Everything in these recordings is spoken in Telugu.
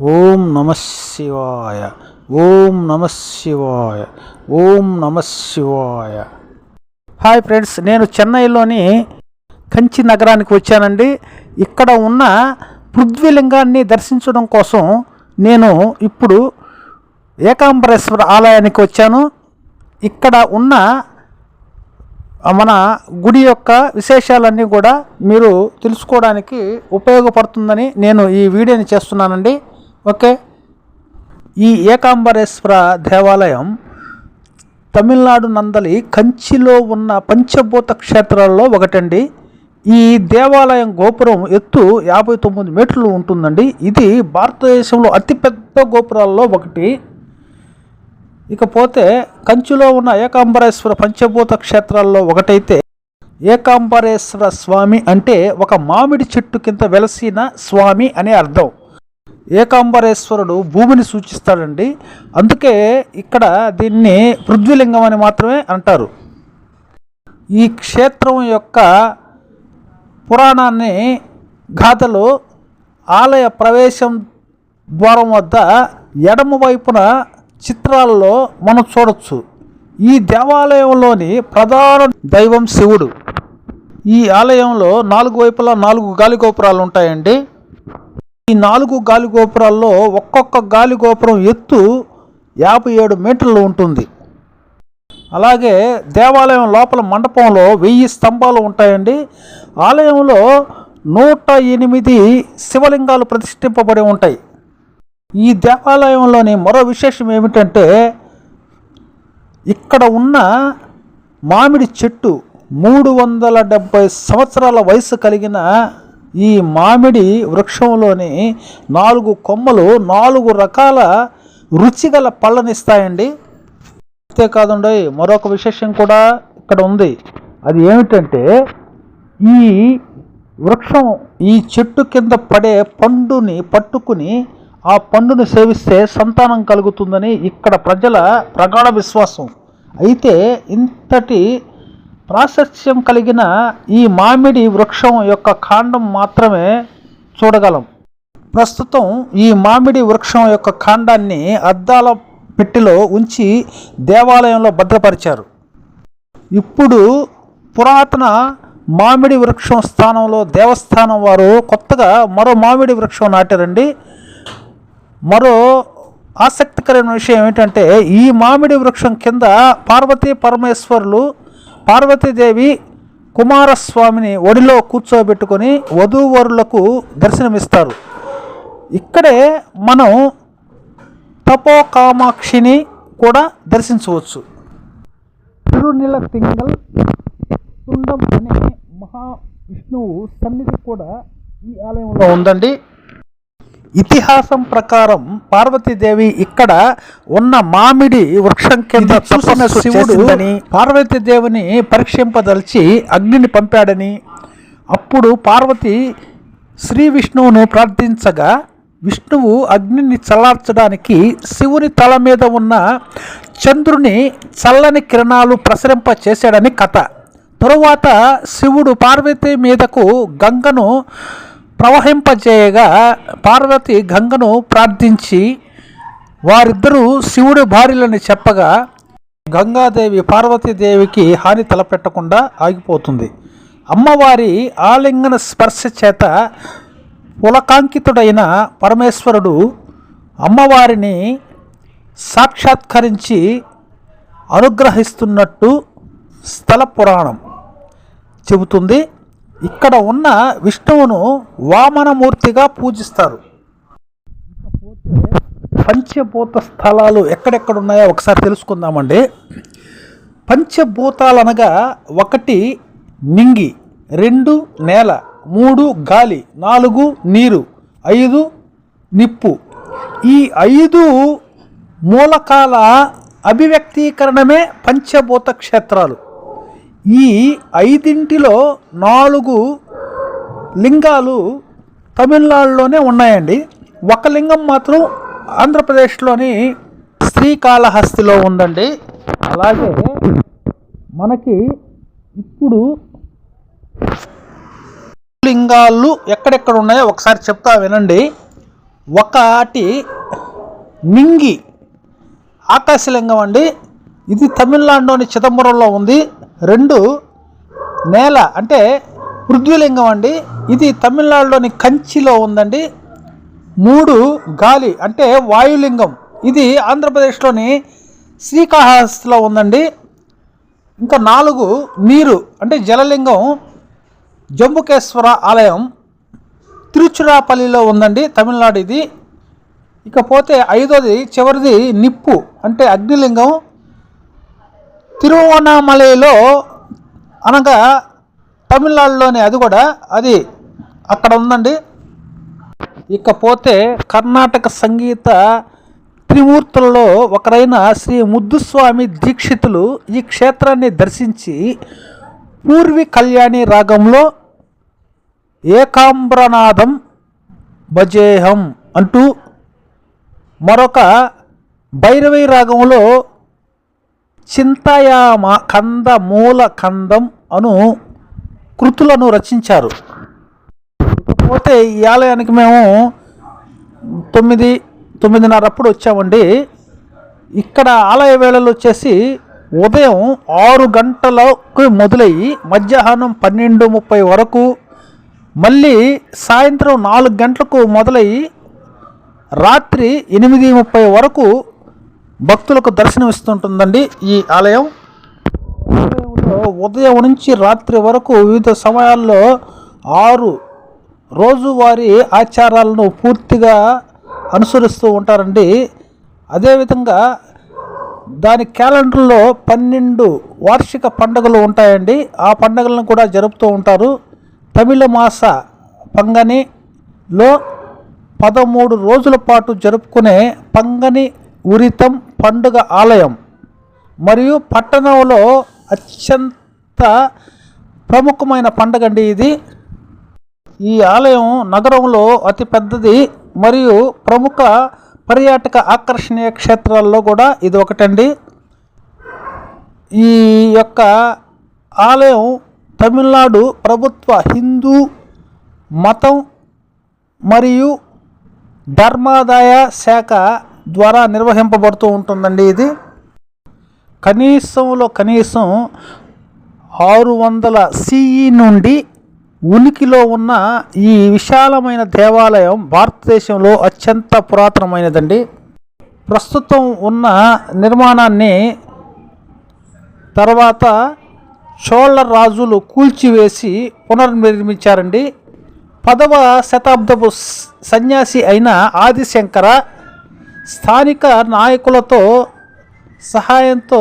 ఓం నమ శివాయ ఓం నమ శివాయ ఓం నమ శివాయ. హాయ్ ఫ్రెండ్స్ నేను చెన్నైలోని కంచి నగరానికి వచ్చానండి. ఇక్కడ ఉన్న పృథ్వీలింగాన్ని దర్శించడం కోసం నేను ఇప్పుడు ఏకాంబరేశ్వర ఆలయానికి వచ్చాను. ఇక్కడ ఉన్న మన గుడి యొక్క విశేషాలన్నీ కూడా మీరు తెలుసుకోవడానికి ఉపయోగపడుతుందని నేను ఈ వీడియోని చేస్తున్నానండి. ఓకే. ఈ ఏకాంబరేశ్వర దేవాలయం తమిళనాడు నందలి కంచిలో ఉన్న పంచభూత క్షేత్రాల్లో ఒకటండి. ఈ దేవాలయం గోపురం ఎత్తు యాభై తొమ్మిది మీటర్లు ఉంటుందండి. ఇది భారతదేశంలో అతిపెద్ద గోపురాల్లో ఒకటి. ఇకపోతే కంచిలో ఉన్న ఏకాంబరేశ్వర పంచభూత క్షేత్రాల్లో ఒకటైతే ఏకాంబరేశ్వర స్వామి అంటే ఒక మామిడి చెట్టు కింద వెలసిన స్వామి అనే అర్థం. ఏకాంబరేశ్వరుడు భూమిని సూచిస్తాడండి. అందుకే ఇక్కడ దీన్ని పృథ్వీలింగం అని మాత్రమే అంటారు. ఈ క్షేత్రం యొక్క పురాణాన్ని గాథలు ఆలయ ప్రవేశం ద్వారం వద్ద ఎడమ వైపున చిత్రాల్లో మనం చూడొచ్చు. ఈ దేవాలయంలోని ప్రధాన దైవం శివుడు. ఈ ఆలయంలో నాలుగు వైపులా నాలుగు గాలిగోపురాలు ఉంటాయండి. ఈ నాలుగు గాలి గోపురాల్లో ఒక్కొక్క గాలి గోపురం ఎత్తు యాభై ఏడు మీటర్లు ఉంటుంది. అలాగే దేవాలయం లోపల మండపంలో వెయ్యి స్తంభాలు ఉంటాయండి. ఆలయంలో నూట ఎనిమిది శివలింగాలు ప్రతిష్ఠింపబడి ఉంటాయి. ఈ దేవాలయంలోని మరో విశేషం ఏమిటంటే ఇక్కడ ఉన్న మామిడి చెట్టు మూడు వందల డెబ్భై సంవత్సరాల వయసు కలిగిన ఈ మామిడి వృక్షంలోని నాలుగు కొమ్మలు నాలుగు రకాల రుచిగల పళ్ళనిస్తాయండి. అంతేకాదండి మరొక విశేషం కూడా ఇక్కడ ఉంది. అది ఏమిటంటే ఈ వృక్షం ఈ చెట్టు కింద పడే పండుని పట్టుకుని ఆ పండుని సేవిస్తే సంతానం కలుగుతుందని ఇక్కడ ప్రజల ప్రగాఢ విశ్వాసం. అయితే ఇంతటి ప్రాశస్యం కలిగిన ఈ మామిడి వృక్షం యొక్క కాండం మాత్రమే చూడగలం. ప్రస్తుతం ఈ మామిడి వృక్షం యొక్క కాండాన్ని అద్దాల పెట్టెలో ఉంచి దేవాలయంలో భద్రపరిచారు. ఇప్పుడు పురాతన మామిడి వృక్షం స్థానంలో దేవస్థానం వారు కొత్తగా మరో మామిడి వృక్షం నాటారండి. మరో ఆసక్తికరమైన విషయం ఏమిటంటే ఈ మామిడి వృక్షం కింద పార్వతీ పరమేశ్వరులు పార్వతీదేవి కుమారస్వామిని ఒడిలో కూర్చోబెట్టుకొని వధూవరులకు దర్శనమిస్తారు. ఇక్కడే మనం తపోకామాక్షిని కూడా దర్శించవచ్చు. తిరునీల తింగల్ తుండం అనే మహావిష్ణువు సన్నిధి కూడా ఈ ఆలయంలో ఉందండి. ఇతిహాసం ప్రకారం పార్వతీదేవి ఇక్కడ ఉన్న మామిడి వృక్షం కింద చూసిన శివుడు పార్వతీదేవిని పరీక్షింపదలిచి అగ్నిని పంపాడని. అప్పుడు పార్వతి శ్రీ విష్ణువును ప్రార్థించగా విష్ణువు అగ్నిని చల్లార్చడానికి శివుని తల మీద ఉన్న చంద్రుని చల్లని కిరణాలు ప్రసరింప చేశాడని కథ. తరువాత శివుడు పార్వతి మీదకు గంగను ప్రవహింపజేయగా పార్వతి గంగను ప్రార్థించి వారిద్దరూ శివుడి భార్యలని చెప్పగా గంగాదేవి పార్వతీదేవికి హాని తలపెట్టకుండా ఆగిపోతుంది. అమ్మవారి ఆలింగన స్పర్శ చేత పులకాంకితుడైన పరమేశ్వరుడు అమ్మవారిని సాక్షాత్కరించి అనుగ్రహిస్తున్నట్టు స్థల పురాణం చెబుతుంది. ఇక్కడ ఉన్న విష్ణువును వామనమూర్తిగా పూజిస్తారు. పంచభూత స్థలాలు ఎక్కడెక్కడ ఉన్నాయో ఒకసారి తెలుసుకుందామండి. పంచభూతాలు అనగా ఒకటి నింగి రెండు నేల మూడు గాలి నాలుగు నీరు ఐదు నిప్పు. ఈ ఐదు మూలకాల అభివ్యక్తీకరణమే పంచభూత క్షేత్రాలు. ఈ ఐదింటిలో నాలుగు లింగాలు తమిళనాడులోనే ఉన్నాయండి. ఒక లింగం మాత్రం ఆంధ్రప్రదేశ్లోని శ్రీకాళహస్తిలో ఉందండి. అలాగే మనకి ఇప్పుడు లింగాలు ఎక్కడెక్కడ ఉన్నాయో ఒకసారి చెప్తా వినండి. ఒకటి నింగి ఆకాశలింగం అండి. ఇది తమిళనాడులోని చిదంబరంలో ఉంది. రెండు నేల అంటే పృథ్వీలింగం అండి. ఇది తమిళనాడులోని కంచిలో ఉందండి. మూడు గాలి అంటే వాయులింగం. ఇది ఆంధ్రప్రదేశ్లోని శ్రీకాళహస్తిలో ఉందండి. ఇంకా నాలుగు నీరు అంటే జలలింగం జంబుకేశ్వర ఆలయం తిరుచురాపల్లిలో ఉందండి తమిళనాడు ఇది. ఇకపోతే ఐదోది చివరిది నిప్పు అంటే అగ్నిలింగం. తిరువణామలైలో అనగా తమిళనాడులోనే అది కూడా అది అక్కడ ఉందండి. ఇకపోతే కర్ణాటక సంగీత త్రిమూర్తులలో ఒకరైన శ్రీ ముద్దుస్వామి దీక్షితులు ఈ క్షేత్రాన్ని దర్శించి పూర్వి కళ్యాణి రాగంలో ఏకాంబ్రనాదం భజేహం అంటూ మరొక భైరవి రాగంలో చింతయామ కంద మూల కందం అను కృతులను రచించారు. ఇకపోతే ఈ ఆలయానికి మేము తొమ్మిది తొమ్మిదిన్నర అప్పుడు వచ్చామండి. ఇక్కడ ఆలయ వేళలు వచ్చేసి ఉదయం ఆరు గంటలకు మొదలయ్యి మధ్యాహ్నం పన్నెండు ముప్పై వరకు మళ్ళీ సాయంత్రం నాలుగు గంటలకు మొదలయ్యి రాత్రి ఎనిమిది ముప్పై వరకు భక్తులకు దర్శనమిస్తుంటుందండి ఈ ఆలయం. ఆలయంలో ఉదయం నుంచి రాత్రి వరకు వివిధ సమయాల్లో ఆరు రోజువారీ ఆచారాలను పూర్తిగా అనుసరిస్తూ ఉంటారండి. అదేవిధంగా దాని క్యాలెండర్లో పన్నెండు వార్షిక పండుగలు ఉంటాయండి. ఆ పండుగలను కూడా జరుపుతూ ఉంటారు. తమిళ మాస పంగనిలో పదమూడు రోజుల పాటు జరుపుకునే పంగని ఉరితం పండుగ ఆలయం మరియు పట్టణంలో అత్యంత ప్రముఖమైన పండుగ అండి ఇది. ఈ ఆలయం నగరంలో అతి పెద్దది మరియు ప్రముఖ పర్యాటక ఆకర్షణీయ క్షేత్రాల్లో కూడా ఇది ఒకటండి. ఈ యొక్క ఆలయం తమిళనాడు ప్రభుత్వ హిందూ మతం మరియు ధర్మాదాయ శాఖ ద్వారా నిర్వహింపబడుతూ ఉంటుందండి ఇది. కనీసంలో కనీసం ఆరు వందల సిఈ నుండి ఉనికిలో ఉన్న ఈ విశాలమైన దేవాలయం భారతదేశంలో అత్యంత పురాతనమైనదండి. ప్రస్తుతం ఉన్న నిర్మాణాన్ని తర్వాత చోళ రాజులు కూల్చివేసి పునర్నిర్మించారండి. పదవ శతాబ్దపు సన్యాసి అయిన ఆదిశంకర స్థానిక నాయకులతో సహాయంతో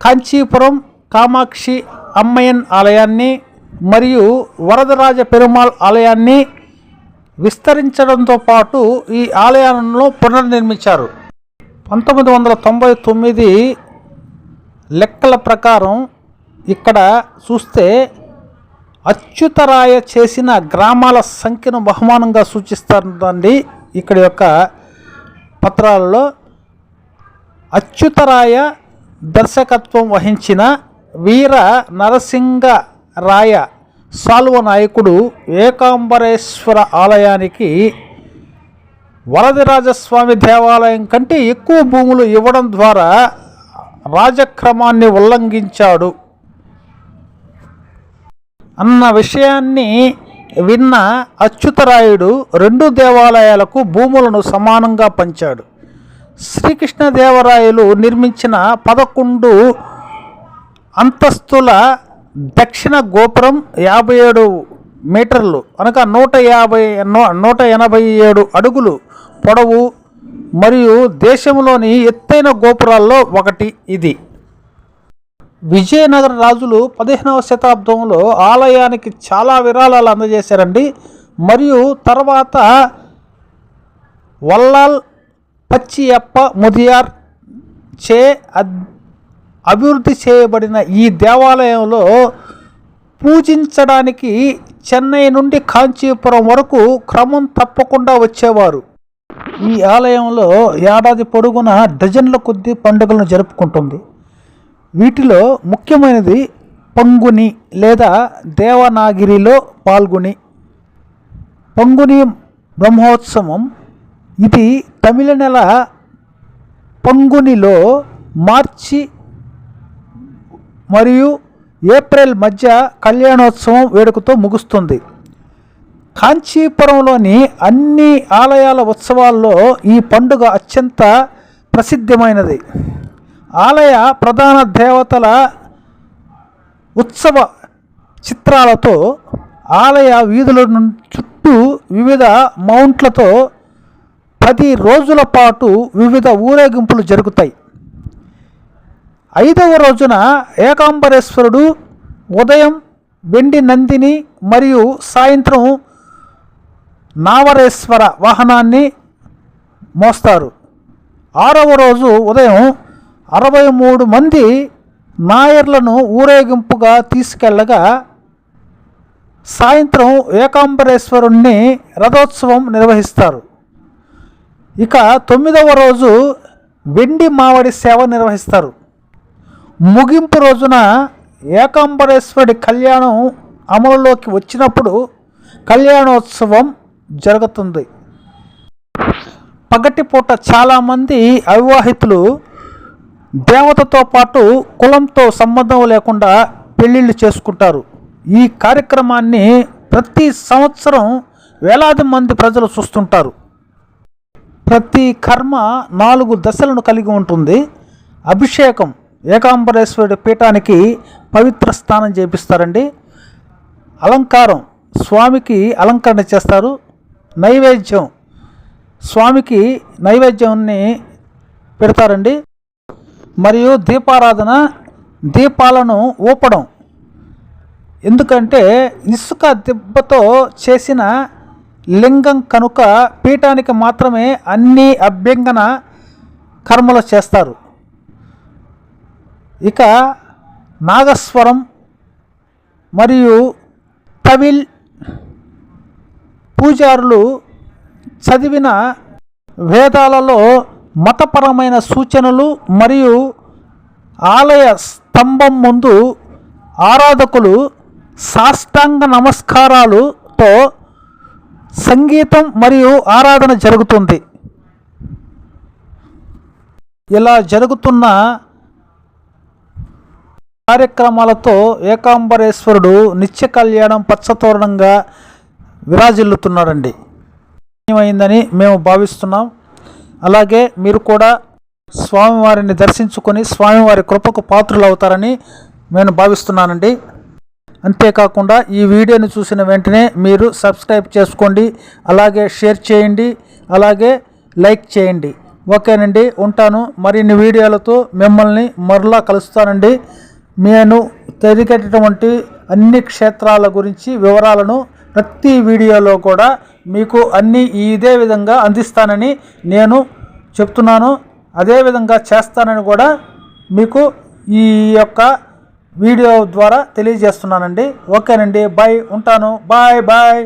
కాంచీపురం కామాక్షి అమ్మయన్ ఆలయాన్ని మరియు వరదరాజ పెరుమాళ్ ఆలయాన్ని విస్తరించడంతో పాటు ఈ ఆలయాలను పునర్నిర్మించారు. పంతొమ్మిది వందల తొంభై తొమ్మిది లెక్కల ప్రకారం ఇక్కడ చూస్తే అచ్యుతరాయ చేసిన గ్రామాల సంఖ్యను బహుమానంగా సూచిస్తుందండి ఇక్కడ యొక్క పత్రాలలో అచ్యుతరాయ దర్శకత్వం వహించిన వీర నరసింగరాయ సాల్వ నాయకుడు ఏకాంబరేశ్వర ఆలయానికి వరదరాజస్వామి దేవాలయం కంటే ఎక్కువ భూములు ఇవ్వడం ద్వారా రాజక్రమాన్ని ఉల్లంఘించాడు. అన్న విషయాన్ని విన్న అచ్యుతరాయుడు రెండు దేవాలయాలకు భూములను సమానంగా పంచాడు. శ్రీకృష్ణదేవరాయలు నిర్మించిన పదకొండు అంతస్తుల దక్షిణ గోపురం యాభై ఏడు మీటర్లు అనగా నూట యాభై నూట ఎనభై ఏడు అడుగులు పొడవు మరియు దేశంలోని ఎత్తైన గోపురాల్లో ఒకటి ఇది. విజయనగర రాజులు పదిహేనవ శతాబ్దంలో ఆలయానికి చాలా విరాళాలు అందజేశారండి. మరియు తర్వాత వల్లాల్ పచ్చియప్ప ముదియార్ చే అభివృద్ధి చేయబడిన ఈ దేవాలయంలో పూజించడానికి చెన్నై నుండి కాంచీపురం వరకు క్రమం తప్పకుండా వచ్చేవారు. ఈ ఆలయంలో ఏడాది పొడుగున డజన్ల కొద్ది పండుగలను జరుపుకుంటుంది. వీటిలో ముఖ్యమైనది పంగుని లేదా దేవనాగిరిలో పాల్గొని. పంగుని బ్రహ్మోత్సవం. ఇది తమిళ నెల పంగునిలో మార్చి మరియు ఏప్రిల్ మధ్య కళ్యాణోత్సవం వేడుకతో ముగుస్తుంది. కాంచీపురంలోని అన్ని ఆలయాల ఉత్సవాల్లో ఈ పండుగ అత్యంత ప్రసిద్ధమైనది. ఆలయ ప్రధాన దేవతల ఉత్సవ చిత్రాలతో ఆలయ వీధుల ను- చుట్టూ వివిధ మౌంట్లతో పది రోజుల పాటు వివిధ ఊరేగింపులు జరుగుతాయి. ఐదవ రోజున ఏకాంబరేశ్వరుడు ఉదయం వెండి నందిని మరియు సాయంత్రం నావరేశ్వర వాహనాన్ని మోస్తారు. ఆరవ రోజు ఉదయం అరవై మూడు మంది నాయర్లను ఊరేగింపుగా తీసుకెళ్ళగా సాయంత్రం ఏకాంబరేశ్వరుణ్ణి రథోత్సవం నిర్వహిస్తారు. ఇక తొమ్మిదవ రోజు వెండి మావడి సేవ నిర్వహిస్తారు. ముగింపు రోజున ఏకాంబరేశ్వరుడి కళ్యాణం అమలులోకి వచ్చినప్పుడు కళ్యాణోత్సవం జరుగుతుంది. పగటిపూట చాలామంది అవివాహితులు దేవతతో పాటు కులంతో సంబంధం లేకుండా పెళ్ళిళ్ళు చేసుకుంటారు. ఈ కార్యక్రమాన్ని ప్రతి సంవత్సరం వేలాది మంది ప్రజలు చూస్తుంటారు. ప్రతి కర్మ నాలుగు దశలను కలిగి ఉంటుంది. అభిషేకం ఏకాంబరేశ్వరుడి పీఠానికి పవిత్ర స్నానం చేపిస్తారండి. అలంకారం స్వామికి అలంకరణ చేస్తారు. నైవేద్యం స్వామికి నైవేద్యాన్ని పెడతారండి. మరియు దీపారాధన దీపాలను ఊపడం. ఎందుకంటే ఇసుక దిబ్బతో చేసిన లింగం కనుక పీఠానికి మాత్రమే అన్ని అభ్యంగన కర్మలు చేస్తారు. ఇక నాగస్వరం మరియు తమిళ్ పూజారులు చదివిన వేదాలలో మతపరమైన సూచనలు మరియు ఆలయ స్తంభం ముందు ఆరాధకులు సాష్టాంగ నమస్కారాలుతో సంగీతం మరియు ఆరాధన జరుగుతుంది. ఇలా జరుగుతున్న కార్యక్రమాలతో ఏకాంబరేశ్వరుడు నిత్య కళ్యాణం పచ్చతోరణంగా విరాజిల్లుతున్నాడండి. అయిందని మేము భావిస్తున్నాం. అలాగే మీరు కూడా స్వామివారిని దర్శించుకొని స్వామివారి కృపకు పాత్రులు అవుతారని నేను భావిస్తున్నానండి. అంతేకాకుండా ఈ వీడియోని చూసిన వెంటనే మీరు సబ్స్క్రైబ్ చేసుకోండి అలాగే షేర్ చేయండి అలాగే లైక్ చేయండి. ఓకేనండి ఉంటాను. మరిన్ని వీడియోలతో మిమ్మల్ని మరలా కలుస్తానండి. నేను తెలిగేటటువంటి అన్ని క్షేత్రాల గురించి వివరాలను ప్రతి వీడియోలో కూడా మీకు అన్నీ ఇదే విధంగా అందిస్తానని నేను చెప్తున్నాను. అదేవిధంగా చేస్తానని కూడా మీకు ఈ యొక్క వీడియో ద్వారా తెలియజేస్తున్నానండి. ఓకేనండి బాయ్ ఉంటాను. Bye bye.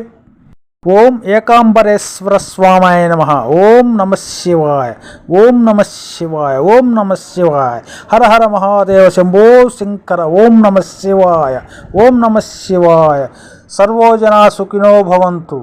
ఓం ఏకాంబరేశ్వర స్వామాయ నమ. ఓం నమ శివాయ. ఓం నమ శివాయ. ఓం నమ శివాయ. హర హర మహాదేవ శంభో శంకర. ఓం నమ శివాయ. ఓం నమ శివాయ. సర్వోజనా సుఖినో భవంతు.